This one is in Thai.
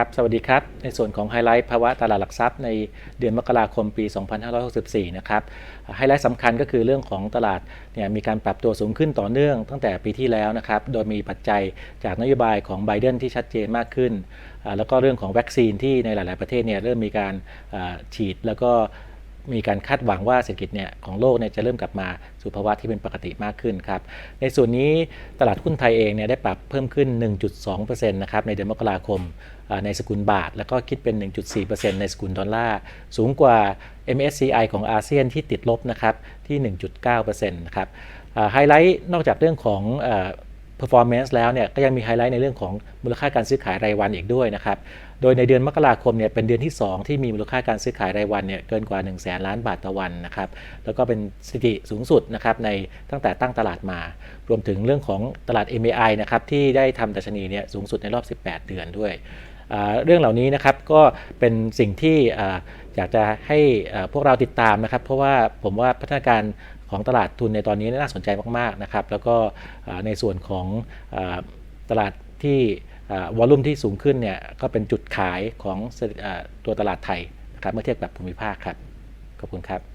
ครับ สวัสดีครับ ในส่วนของไฮไลท์ภาวะตลาดหลักทรัพย์ในเดือนมกราคมปี 2564 นะครับ ไฮไลท์สำคัญก็คือเรื่องของตลาดเนี่ยมีการปรับตัวสูงขึ้นต่อเนื่องตั้งแต่ปีที่แล้วนะครับ โดยมีปัจจัยจากนโยบายของไบเดนที่ชัดเจนมากขึ้น แล้วก็เรื่องของวัคซีนที่ในหลาย ๆ ประเทศเนี่ยเริ่มมีการฉีดแล้วก็ มีการคาดหวังว่าเศรษฐกิจเนี่ยของโลกเนี่ยจะเริ่มกลับมาสู่ภาวะที่เป็นปกติมากขึ้นครับ ในส่วนนี้ตลาดหุ้นไทยเองเนี่ยได้ปรับเพิ่มขึ้น 1.2%นะครับในเดือนมกราคมในสกุลบาท แล้วก็คิดเป็น 1.4%ในสกุลดอลลาร์ สูงกว่า MSCI ของอาเซียนที่ติดลบนะครับที่ 1.9%นะครับไฮไลท์นอกจากเรื่องของ performance แล้วเนี่ยก็ยังมีไฮไลท์ในเรื่องของมูลค่าการซื้อขายรายวันอีกด้วยนะครับ โดยในเดือนมกราคมเนี่ยเป็นเดือนที่ 2 ที่มีมูลค่าการซื้อขายรายวันเนี่ยเกินกว่า 1 0 0 0 0แสนล้านบาทต่อวันนะครับ แล้วก็เป็นสถิติสูงสุดนะครับในตั้งแต่ตั้งตลาดมา รวมถึงเรื่องของตลาด MAI นะครับที่ได้ทำดัชนีเนี่ยสูงสุดในรอบ 18 เดือนด้วย เรื่องเหล่านี้นะครับก็เป็นสิ่งที่อยากจะให้พวกเราติดตามนะครับ เพราะว่าผมว่าพัฒนาการของตลาดทุนในตอนนี้น่าสนใจมาก ๆ นะครับ แล้วก็ในส่วนของตลาดที่วอลลุ่มที่สูงขึ้นเนี่ยก็เป็นจุดขายของตัวตลาดไทยนะครับเมื่อเทียบกับภูมิภาคครับ ขอบคุณครับ